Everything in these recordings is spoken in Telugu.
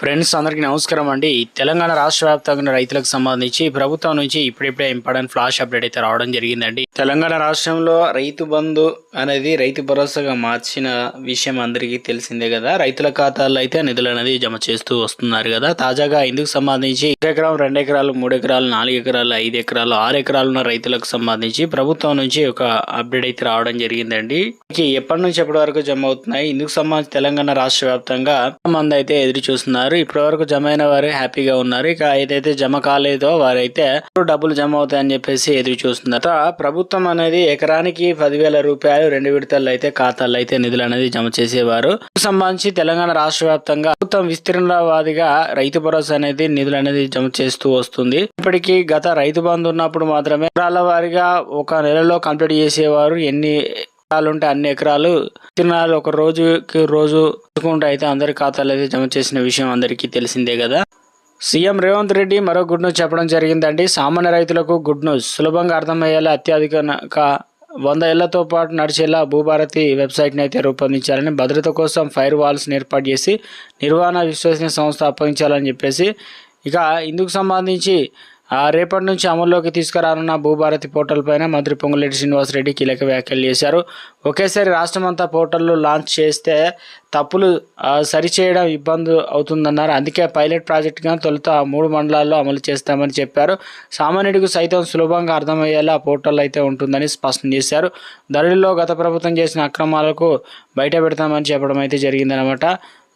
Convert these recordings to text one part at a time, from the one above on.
ఫ్రెండ్స్ అందరికీ నమస్కారం అండి. తెలంగాణ రాష్ట్ర వ్యాప్తంగా రైతులకు సంబంధించి ప్రభుత్వం నుంచి ఇప్పుడిప్పుడే ఇంపార్టెంట్ ఫ్లాష్ అప్డేట్ అయితే రావడం జరిగిందండి. తెలంగాణ రాష్ట్రంలో రైతు బంధు అనేది రైతు భరోసాగా మార్చిన విషయం అందరికీ తెలిసిందే కదా. రైతుల ఖాతాల్లో అయితే నిధులు అనేది జమ చేస్తూ వస్తున్నారు కదా. తాజాగా ఇందుకు సంబంధించి ఒక ఎకరం రెండు ఎకరాలు మూడు ఎకరాలు నాలుగు ఎకరాలు ఐదు ఎకరాలు ఆరు ఎకరాలు ఉన్న రైతులకు సంబంధించి ప్రభుత్వం నుంచి ఒక అప్డేట్ అయితే రావడం జరిగిందండి. ఎప్పటి నుంచి ఎప్పటి వరకు జమ అవుతున్నాయి? ఇందుకు సంబంధించి తెలంగాణ రాష్ట్ర వ్యాప్తంగా మంది అయితే ఎదురు చూస్తున్నారు? ఇప్పటి వరకు జమ అయిన వారు హ్యాపీగా ఉన్నారు. ఇక ఏదైతే జమ కాలేదో వారైతే డబ్బులు జమ అవుతాయని చెప్పేసి ఎదురు చూస్తున్నారు. ప్రభుత్వం అనేది ఎకరానికి పదివేల రూపాయలు రెండు విడతల్లో అయితే ఖాతాల్లో అయితే నిధులు అనేది జమ చేసేవారు. సంబంధించి తెలంగాణ రాష్ట్ర వ్యాప్తంగా ప్రభుత్వం విస్తీర్ణవాదిగా రైతు భరోసా అనేది నిధులు అనేది జమ చేస్తూ వస్తుంది. ఇప్పటికీ గత రైతు బంధు ఉన్నప్పుడు మాత్రమే వారిగా ఒక నెలలో కంప్లీట్ చేసేవారు. ఎన్ని ఎకరాలు ఉంటే అన్ని ఎకరాలు విత్తనాలు ఒక రోజుకి రోజు చూసుకుంటూ అయితే అందరి ఖాతాలు అయితే జమ చేసిన విషయం అందరికీ తెలిసిందే కదా. సీఎం రేవంత్ రెడ్డి మరో గుడ్ న్యూస్ చెప్పడం జరిగిందండి. సామాన్య రైతులకు గుడ్ న్యూస్. సులభంగా అర్థమయ్యేలా అత్యధిక వంద ఏళ్ళతో పాటు నడిచేలా భూభారతి వెబ్సైట్ని అయితే రూపొందించాలని భద్రత కోసం ఫైర్ వాల్స్ని ఏర్పాటు చేసి నిర్వహణ విశ్వసనీయ సంస్థ అప్పగించాలని చెప్పేసి ఇక ఇందుకు సంబంధించి రేపటి నుంచి అమల్లోకి తీసుకురానున్న భూభారతి పోర్టల్ పైన మంత్రి పొంగులేటి శ్రీనివాసరెడ్డి కీలక వ్యాఖ్యలు చేశారు. ఒకేసారి రాష్ట్రమంతా పోర్టల్ను లాంచ్ చేస్తే తప్పులు సరిచేయడం ఇబ్బంది అవుతుందన్నారు. అందుకే పైలట్ ప్రాజెక్టుగా తొలుత మూడు మండలాల్లో అమలు చేస్తామని చెప్పారు. సామాన్యుడికి సైతం సులభంగా అర్థమయ్యేలా పోర్టల్ అయితే ఉంటుందని స్పష్టం చేశారు. ధరలో గత ప్రభుత్వం చేసిన అక్రమాలకు బయట పెడతామని చెప్పడం అయితే జరిగిందనమాట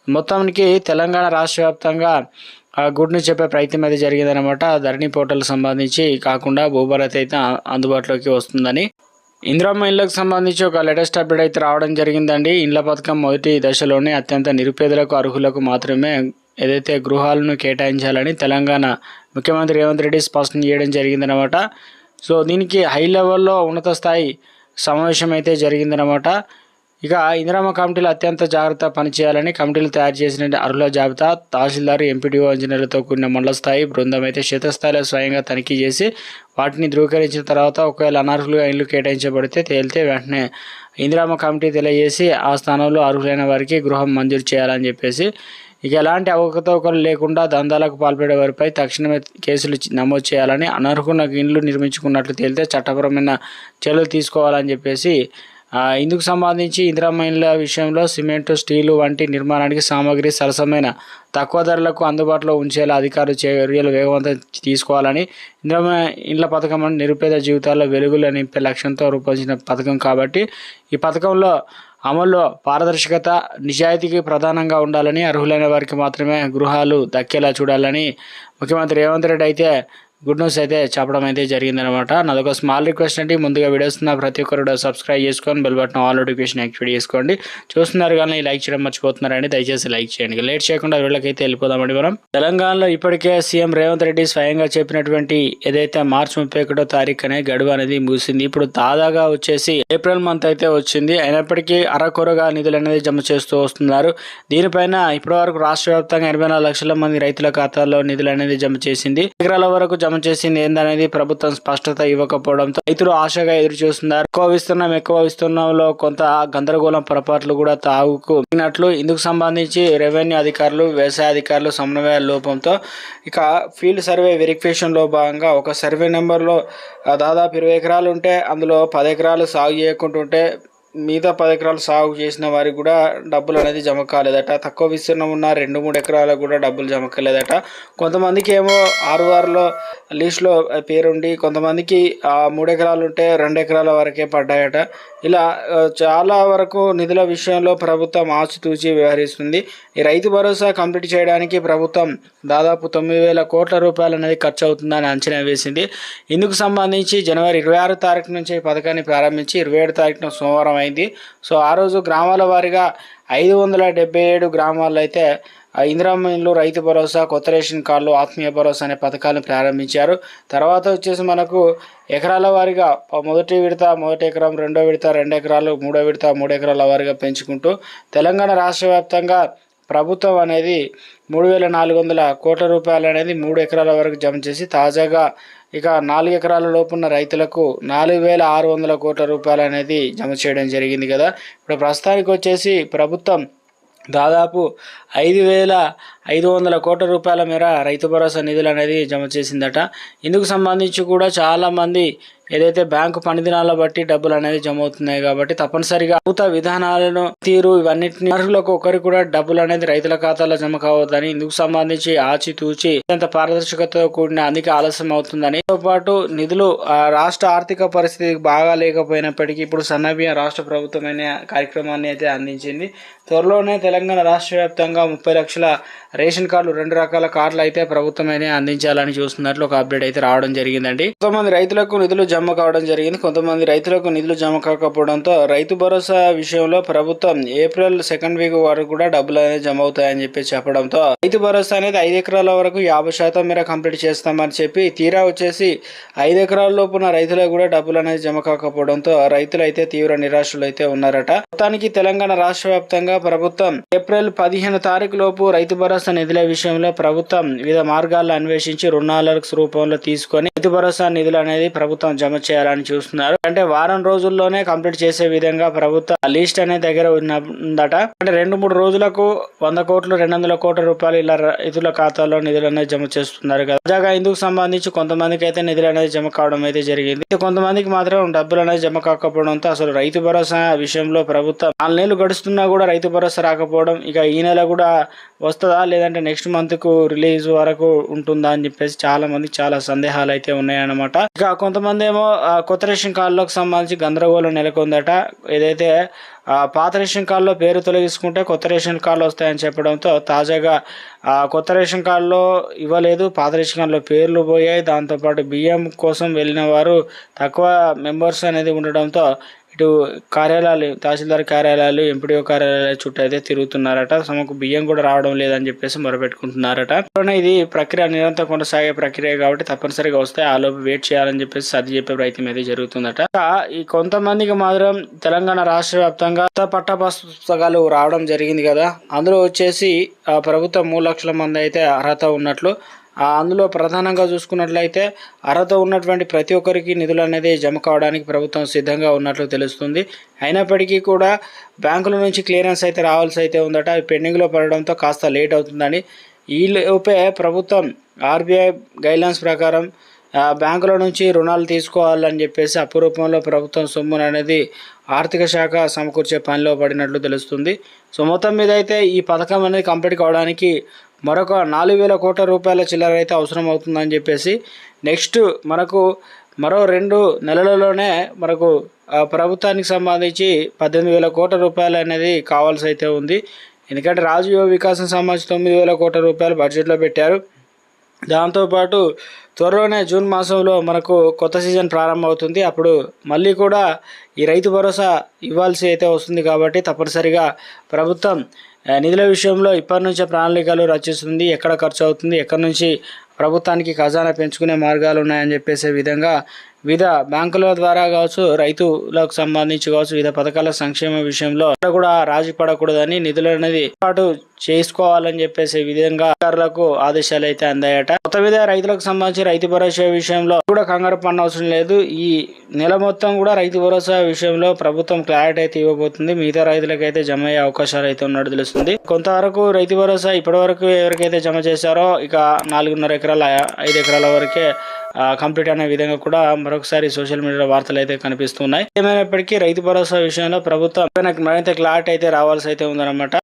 మొత్తానికి తెలంగాణ రాష్ట్ర వ్యాప్తంగా ఆ గుడ్ న్యూస్ చెప్పే ప్రయత్నం అయితే జరిగిందనమాట ధరణి పోర్టల్ సంబంధించి కాకుండా భూభారత్ అయితే అందుబాటులోకి వస్తుందని. ఇందిరమ్మ ఇళ్ళకు సంబంధించి ఒక లేటెస్ట్ అప్డేట్ అయితే రావడం జరిగిందండి. ఇండ్ల పథకం మొదటి దశలోనే అత్యంత నిరుపేదలకు అర్హులకు మాత్రమే ఏదైతే గృహాలను కేటాయించాలని తెలంగాణ ముఖ్యమంత్రి రేవంత్ రెడ్డి స్పష్టం చేయడం జరిగిందనమాట సో దీనికి హై లెవెల్లో ఉన్నత స్థాయి సమావేశం అయితే జరిగిందనమాట ఇక ఇందిరామ కమిటీలు అత్యంత జాగ్రత్త పనిచేయాలని కమిటీలు తయారు చేసిన అర్హుల జాబితా తహసీల్దార్ ఎంపీడీఓ ఇంజనీర్లతో కూడిన మండల స్థాయి బృందం అయితే క్షేత్రస్థాయిలో స్వయంగా తనిఖీ చేసి వాటిని ధృవీకరించిన తర్వాత ఒకవేళ అనర్హులుగా ఇల్లు కేటాయించబడితే తేలితే వెంటనే ఇందిరామ కమిటీ తెలియజేసి ఆ స్థానంలో అర్హులైన వారికి గృహం మంజూరు చేయాలని చెప్పేసి ఇక ఎలాంటి అవకతవకలు లేకుండా దందాలకు పాల్పడే వారిపై తక్షణమే కేసులు నమోదు చేయాలని అనర్హులకు ఇండ్లు నిర్మించుకున్నట్లు తేలితే చట్టపరమైన చర్యలు తీసుకోవాలని చెప్పేసి ఇందుకు సంబంధించి ఇందిరమ్మ విషయంలో సిమెంటు స్టీలు వంటి నిర్మాణానికి సామాగ్రి సరసమైన తక్కువ ధరలకు అందుబాటులో ఉంచేలా అధికారులు చర్యలు వేగవంతం తీసుకోవాలని ఇంద్రమైన్ల ఇండ్ల పథకం అని నిరుపేద జీవితాల్లో వెలుగులు నింపే లక్ష్యంతో రూపొందించిన పథకం కాబట్టి ఈ పథకంలో అమల్లో పారదర్శకత నిజాయితీకి ప్రధానంగా ఉండాలని అర్హులైన వారికి మాత్రమే గృహాలు దక్కేలా చూడాలని ముఖ్యమంత్రి రేవంత్ రెడ్డి అయితే గుడ్ న్యూస్ అయితే చెప్పడం అయితే జరిగిందనమాట. నాదొక స్మాల్ రిక్వెస్ట్ అంటే ముందుగా వీడియోస్ ఉన్న ప్రతి ఒక్కరు సబ్స్క్రైబ్ చేసుకొని bell button all notification activate చేసుకోండి. చూస్తున్నారు కానీ లైక్ చేయడం మర్చిపోతున్నారండి. దయచేసి లైక్ చేయండి. లేట్ చేయకుండా వీళ్ళకైతే వెళ్ళిపోదామండి మనం. తెలంగాణలో ఇప్పటికే సీఎం రేవంత్ రెడ్డి స్వయంగా చెప్పినటువంటి ఏదైతే మార్చి ముప్పై ఒకటో తారీఖు అనే గడువు అనేది ముగిసింది. ఇప్పుడు తాజాగా వచ్చేసి ఏప్రిల్ మంత్ అయితే వచ్చింది. అయినప్పటికీ అరకొరగా నిధులు అనేది జమ చేస్తూ వస్తున్నారు. దీనిపైన ఇప్పటి వరకు రాష్ట్ర వ్యాప్తంగా ఎనభై నాలుగు లక్షల మంది రైతుల ఖాతాల్లో నిధులు అనేది జమ చేసింది. ఎకరాల వరకు జమ చేసింది ఏందనేది ప్రభుత్వం స్పష్టత ఇవ్వకపోవడంతో రైతులు ఆశగా ఎదురు చూస్తున్నారు ఎక్కువ విస్తీర్ణం ఎక్కువ విస్తీర్ణంలో కొంత గందరగోళం పొరపాట్లు కూడా తాగుకు ఇందుకు సంబంధించి రెవెన్యూ అధికారులు వ్యవసాయ అధికారులు సమన్వయ లోపంతో ఇక ఫీల్డ్ సర్వే వెరిఫికేషన్లో భాగంగా ఒక సర్వే నెంబర్లో దాదాపు ఇరవై ఎకరాలు ఉంటే అందులో పది ఎకరాలు సాగు చేయకుంటుంటే మిగతా పది ఎకరాలు సాగు చేసిన వారికి కూడా డబ్బులు అనేది జమ కాలేదట. తక్కువ విస్తీర్ణం ఉన్న రెండు మూడు ఎకరాలకు కూడా డబ్బులు జమ కాలేదట. కొంతమందికి ఏమో ఆరు వారిలో లీస్ట్లో పేరుండి కొంతమందికి ఆ మూడు ఎకరాలు ఉంటే రెండు ఎకరాల వరకే పడ్డాయట. ఇలా చాలా వరకు నిధుల విషయంలో ప్రభుత్వం ఆచితూచి వ్యవహరిస్తుంది. ఈ రైతు భరోసా కంప్లీట్ చేయడానికి ప్రభుత్వం దాదాపు తొమ్మిది వేల కోట్ల రూపాయలు అనేది ఖర్చు అవుతుందని అంచనా వేసింది. ఇందుకు సంబంధించి జనవరి ఇరవై ఆరు తారీఖు నుంచి ఈ పథకాన్ని ప్రారంభించి ఇరవై ఏడు తారీఖున సోమవారం అయింది సో ఆ రోజు గ్రామాల వారీగా ఐదు వందల డెబ్బై ఏడు గ్రామాల్లో అయితే ఇందిరామయంలో రైతు భరోసా కొత్త రేషన్ కార్డులు ఆత్మీయ భరోసా అనే పథకాలను ప్రారంభించారు. తర్వాత వచ్చేసి మనకు ఎకరాల వారీగా మొదటి విడత మొదటి ఎకరం రెండో విడత రెండు ఎకరాలు మూడో విడత మూడు ఎకరాల వారీగా పెంచుకుంటూ తెలంగాణ రాష్ట్ర వ్యాప్తంగా ప్రభుత్వం అనేది మూడు వేల నాలుగు వందల కోట్ల రూపాయలు అనేది మూడు ఎకరాల వరకు జమ చేసి తాజాగా ఇక నాలుగు ఎకరాల లోపున్న రైతులకు నాలుగు వేల ఆరు వందల కోట్ల రూపాయలు అనేది జమ చేయడం జరిగింది కదా. ఇప్పుడు ప్రస్తుతానికి వచ్చేసి ప్రభుత్వం దాదాపు ఐదు వేల ఐదు వందల కోట్ల రూపాయల మేర రైతు భరోసా నిధులు అనేది జమ చేసిందట. ఇందుకు సంబంధించి కూడా చాలామంది ఏదైతే బ్యాంకు పనిదినాల బట్టి డబ్బులు అనేది జమ అవుతున్నాయి కాబట్టి తప్పనిసరిగా ప్రభుత్వ విధానాలను తీరు ఇవన్నిటిని అర్హులకు ఒకరికి కూడా డబ్బులు అనేది రైతుల ఖాతాలో జమ కావద్దని ఇందుకు సంబంధించి ఆచితూచి అత్యంత పారదర్శకతతో కూడిన అందుకే ఆలస్యం అవుతుందని. తో పాటు నిధులు ఆ, రాష్ట్ర ఆర్థిక పరిస్థితి బాగా లేకపోయినప్పటికీ ఇప్పుడు సన్నబియ్యం రాష్ట్ర ప్రభుత్వమైన కార్యక్రమాన్ని అయితే అందించింది. త్వరలోనే తెలంగాణ రాష్ట్ర వ్యాప్తంగా ముప్పై లక్షల రేషన్ కార్డులు రెండు రకాల కార్డులు అయితే ప్రభుత్వం అందించాలని చూస్తున్నట్లు ఒక అప్డేట్ అయితే రావడం జరిగిందండి. కొంతమంది రైతులకు నిధులు జమ కావడం జరిగింది. కొంతమంది రైతులకు నిధులు జమ కాకపోవడంతో రైతు భరోసా విషయంలో ప్రభుత్వం ఏప్రిల్ సెకండ్ వీక్ వరకు కూడా డబ్బులు అనేది జమ అవుతాయని చెప్పి చెప్పడంతో రైతు భరోసా అనేది ఐదు ఎకరాల వరకు యాభై శాతం మేర కంప్లీట్ చేస్తామని చెప్పి తీరా వచ్చేసి ఐదు ఎకరాల లోపున రైతులకు కూడా డబ్బులు అనేది జమ కాకపోవడంతో రైతులు అయితే తీవ్ర నిరాశలు అయితే ఉన్నారట. మొత్తానికి తెలంగాణ రాష్ట్ర వ్యాప్తంగా ప్రభుత్వం ఏప్రిల్ పదిహేను తారీఖులోపు రైతు భరోసా నిధుల విషయంలో ప్రభుత్వం వివిధ మార్గాలను అన్వేషించి రుణాల రూపంలో తీసుకొని రైతు భరోసా నిధులు అనేది ప్రభుత్వం జమ చేయాలని చూస్తున్నారు. అంటే వారం రోజుల్లోనే కంప్లీట్ చేసే విధంగా ప్రభుత్వ లిస్ట్ అనేది దగ్గర ఉన్న- ఉందట అంటే రెండు మూడు రోజులకు వంద కోట్లు రెండు వందల కోట్ల రూపాయలు ఇలా రైతుల ఖాతాలో నిధులు అనేది జమ చేస్తున్నారు కదా. తాజాగా ఇందుకు సంబంధించి కొంతమందికి అయితే నిధులు అనేది జమ కావడం అయితే జరిగింది. కొంతమందికి మాత్రం డబ్బులు అనేది జమ కాకపోవడంతో అసలు రైతు భరోసా విషయంలో ప్రభుత్వం నాలుగు నెలలు గడుస్తున్నా కూడా రైతు భరోసా రాకపోవడం ఇక ఈ నెల కూడా వస్తుందా? లేదంటే నెక్స్ట్ మంత్కు రిలీజ్ వరకు ఉంటుందా అని చెప్పేసి చాలా మంది చాలా సందేహాలు అయితే ఉన్నాయన్నమాట. ఇక కొంతమంది ఏమో కొత్త రేషన్ కార్డులకు సంబంధించి గందరగోళం నెలకొందట. ఏదైతే పాత రేషన్ కార్డులో పేరు తొలగించుకుంటే కొత్త రేషన్ కార్డులు వస్తాయని చెప్పడంతో తాజాగా కొత్త రేషన్ కార్డులో ఇవ్వలేదు పాత రేషన్ కార్డులో పేర్లు పోయాయి. దాంతోపాటు బియ్యం కోసం వెళ్ళిన వారు తక్కువ మెంబర్స్ అనేది ఉండడంతో ఇటు కార్యాలయాలు తహసీల్దార్ కార్యాలయాలు ఎంపీడీఓ కార్యాలయాల చుట్టూ అయితే తిరుగుతున్నారట. తమకు బియ్యం కూడా రావడం లేదని చెప్పేసి మొరపెట్టుకుంటున్నారట. ఇది ప్రక్రియ నిరంతరం కొనసాగే ప్రక్రియ కాబట్టి తప్పనిసరిగా వస్తే ఆ లోపు వెయిట్ చేయాలని చెప్పేసి సర్ది చెప్పే ప్రయత్నం అయితే జరుగుతుందట. ఈ కొంతమందికి మాత్రం తెలంగాణ రాష్ట్ర వ్యాప్తంగా పట్ట పుస్తకాలు రావడం జరిగింది కదా. అందులో వచ్చేసి ఆ ప్రభుత్వం మూడు లక్షల మంది అయితే అర్హత ఉన్నట్లు అందులో ప్రధానంగా చూసుకున్నట్లయితే అర్హత ఉన్నటువంటి ప్రతి ఒక్కరికి నిధులు అనేది జమ కావడానికి ప్రభుత్వం సిద్ధంగా ఉన్నట్లు తెలుస్తుంది. అయినప్పటికీ కూడా బ్యాంకుల నుంచి క్లియరెన్స్ అయితే రావాల్సి అయితే ఉందట. అవి పెండింగ్లో పడడంతో కాస్త లేట్ అవుతుందని. ఈ లోపే ప్రభుత్వం ఆర్బీఐ గైడ్లైన్స్ ప్రకారం బ్యాంకుల నుంచి రుణాలు తీసుకోవాలని చెప్పేసి అపురూపంలో ప్రభుత్వం సొమ్మును అనేది ఆర్థిక శాఖ సమకూర్చే పనిలో పడినట్లు తెలుస్తుంది. సో మొత్తం మీద అయితే ఈ పథకం అనేది కంప్లీట్ కావడానికి మరొక నాలుగు వేల కోట్ల రూపాయల చిల్లర అయితే అవసరం అవుతుందని చెప్పేసి నెక్స్ట్ మనకు మరో రెండు నెలలలోనే మనకు ప్రభుత్వానికి సంబంధించి పద్దెనిమిది వేల కోట్ల రూపాయలు అనేది కావాల్సి అయితే ఉంది. ఎందుకంటే రాజు వికాసం సంబంధించి తొమ్మిది వేల కోట్ల రూపాయలు బడ్జెట్లో పెట్టారు. దాంతోపాటు త్వరలోనే జూన్ మాసంలో మనకు కొత్త సీజన్ ప్రారంభమవుతుంది. అప్పుడు మళ్ళీ కూడా ఈ రైతు భరోసా ఇవ్వాల్సి అయితే వస్తుంది కాబట్టి తప్పనిసరిగా ప్రభుత్వం నిధుల విషయంలో ఇప్పటి నుంచే ప్రణాళికలు రచిస్తుంది ఎక్కడ ఖర్చు అవుతుంది ఎక్కడి నుంచి ప్రభుత్వానికి ఖజానా పెంచుకునే మార్గాలు ఉన్నాయని చెప్పేసే విధంగా వివిధ బ్యాంకుల ద్వారా కావచ్చు రైతులకు సంబంధించి కావచ్చు వివిధ పథకాల సంక్షేమ విషయంలో కూడా రాజీ పడకూడదని నిధులు అనేది పాటు చేసుకోవాలని చెప్పేసి విధంగా అధికారులకు ఆదేశాలు అయితే అందాయట. కొత్త విధంగా రైతులకు సంబంధించి రైతు భరోసా విషయంలో కూడా కంగారు పడిన లేదు. ఈ నెల మొత్తం కూడా రైతు భరోసా విషయంలో ప్రభుత్వం క్లారిటీ అయితే ఇవ్వబోతుంది. మిగతా రైతులకు అయితే జమ అయ్యే అవకాశాలు అయితే ఉన్నట్టు తెలుస్తుంది. కొంతవరకు రైతు భరోసా ఇప్పటి వరకు ఎవరికైతే జమ చేశారో ఇక నాలుగున్నర ఎకరాల ఐదు ఎకరాల వరకే కంప్లీట్ అనే విధంగా కూడా మరొకసారి సోషల్ మీడియా వార్తలు అయితే కనిపిస్తున్నాయి ఏమైనప్పటికీ రైతు భరోసా విషయంలో ప్రభుత్వం మరింత క్లారిటీ అయితే రావాల్సి అయితే ఉందన్నమాట.